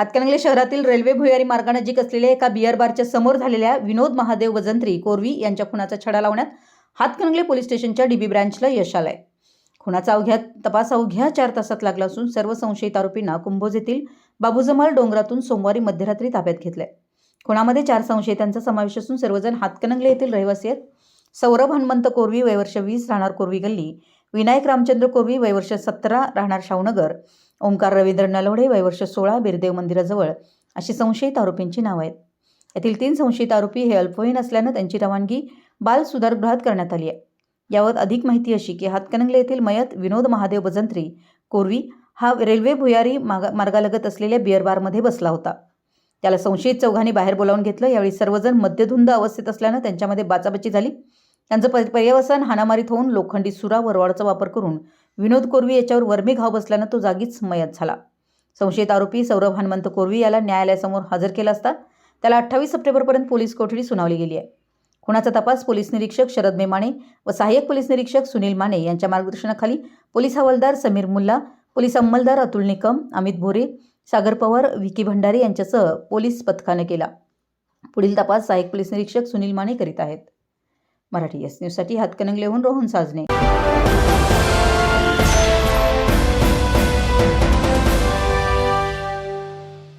हातकणंगले शहरातील रेल्वे भुयारी मार्गानजीक असलेल्या एका बिअर बारच्या समोर झालेल्या विनोद महादेव वजंत्री कोरवी यांच्या खुनाचा छडा लावण्यात हातकणंगले पोलीस स्टेशनच्या डीबी ब्रँचला यश आलंय. खुनाचा अवघ्या तपास अवघ्या चार तासात लागला असून सर्व संशयित आरोपींना कुंभोज येथील बाबूजमाल डोंगरातून सोमवारी मध्यरात्री ताब्यात घेतलंय. खुनामध्ये चार संशयितांचा समावेश असून सर्वजण हातकणंगले येथील रहिवासी आहेत. सौरभ हनुमंत कोरवी वयवर्ष वीस राहणार कोरवी गल्ली. विनायक रामचंद्र कोरवी वयवर्ष सतरा राहणार शाहूनगर. ओंकार रवींद्र नलवडे वयवर्ष सोळा बिरदेव मंदिराजवळ अशी संशयित आरोपींची नावं आहेत. यातील तीन संशयित आरोपी हे अल्पवयीन असल्यानं त्यांची रवानगी बाल सुधारगृहात करण्यात आली आहे. यावर अधिक माहिती अशी की हातकणंगले येथील मयत विनोद महादेव बजंत्री कोरवी हा रेल्वे भुयारी मागा मार्गालगत असलेल्या बिअर बारमध्ये बसला होता. त्याला संशयित चौघांनी बाहेर बोलावून घेतलं. यावेळी सर्वजण मद्यधुंद अवस्थेत असल्यानं त्यांच्यामध्ये बाचाबाची झाली. त्यांचं प पर्यवसन हाणामारीत होऊन लोखंडी सुरा वरवाडचा वापर करून विनोद कोरवी याच्यावर वर्मी घाव बसल्यानं तो जागीच मयत झाला. संशयित आरोपी सौरभ हनुमंत कोरवी याला न्यायालयासमोर हजर केला असता त्याला अठ्ठावीस सप्टेंबरपर्यंत पोलीस कोठडी सुनावली गेली आहे. खुणाचा तपास पोलीस निरीक्षक शरद मेमाणे व सहाय्यक पोलीस निरीक्षक सुनील माने यांच्या मार्गदर्शनाखाली पोलीस हवालदार समीर मुल्ला पोलीस अंमलदार अतुल निकम अमित भोरे सागर पवार विकी भंडारी यांच्यासह पोलीस पथकानं केला. पुढील तपास सहाय्यक पोलीस निरीक्षक सुनील माने करीत आहेत. मराठी एस न्यूजसाठी हातकणंगलेहून रोहन साजने.